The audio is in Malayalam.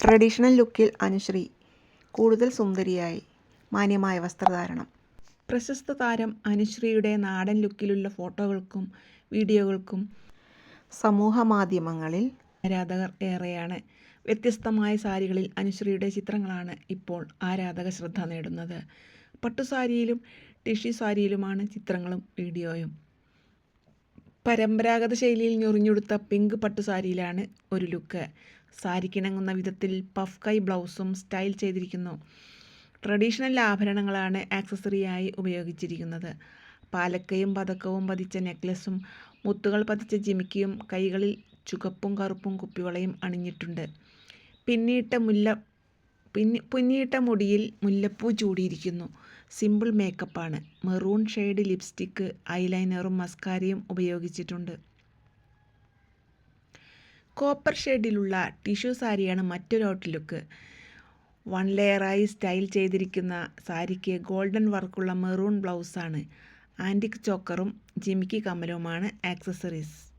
ട്രഡീഷണൽ ലുക്കിൽ അനുശ്രീ കൂടുതൽ സുന്ദരിയായി മാന്യമായ വസ്ത്രധാരണം. പ്രശസ്ത താരം അനുശ്രീയുടെ നാടൻ ലുക്കിലുള്ള ഫോട്ടോകൾക്കും വീഡിയോകൾക്കും സമൂഹ മാധ്യമങ്ങളിൽ ആരാധകർ ഏറെയാണ്. വ്യത്യസ്തമായ സാരികളിൽ അനുശ്രീയുടെ ചിത്രങ്ങളാണ് ഇപ്പോൾ ആരാധക ശ്രദ്ധ നേടുന്നത്. പട്ടുസാരിയിലും ടിഷി സാരിയിലുമാണ് ചിത്രങ്ങളും വീഡിയോയും. പരമ്പരാഗത ശൈലിയിൽ ഞൊറിഞ്ഞുടുത്ത പിങ്ക് പട്ടുസാരിയിലാണ് ഒരു ലുക്ക്. സാരിക്കിണങ്ങുന്ന വിധത്തിൽ പഫ് കൈ ബ്ലൗസും സ്റ്റൈൽ ചെയ്തിരിക്കുന്നു. ട്രഡീഷണൽ ആഭരണങ്ങളാണ് ആക്സസറിയായി ഉപയോഗിച്ചിരിക്കുന്നത്. പാലക്കയും പതക്കവും പതിച്ച നെക്ലസും മുത്തുകൾ പതിച്ച ജിമിക്കിയും കൈകളിൽ ചുകപ്പും കറുപ്പും കുപ്പിവളയും അണിഞ്ഞിട്ടുണ്ട്. പിന്നിയിട്ട മുല്ല പിന്നി പിന്നിയിട്ട മുടിയിൽ മുല്ലപ്പൂ ചൂടിയിരിക്കുന്നു. സിമ്പിൾ മേക്കപ്പാണ്. മെറൂൺ ഷെയ്ഡ് ലിപ്സ്റ്റിക്ക് ഐലൈനറും മസ്കാരയും ഉപയോഗിച്ചിട്ടുണ്ട്. കോപ്പർ ഷെയ്ഡിലുള്ള ടിഷ്യൂ സാരിയാണ് മറ്റൊരു ഔട്ട്ലുക്ക് വൺ ലെയറായി സ്റ്റൈൽ ചെയ്തിരിക്കുന്ന സാരിക്ക് ഗോൾഡൻ വർക്കുള്ള മെറൂൺ ബ്ലൗസാണ് ആന്റിക് ചോക്കറും ജിമിക്കി കമ്മലുമാണ് ആക്സസറീസ്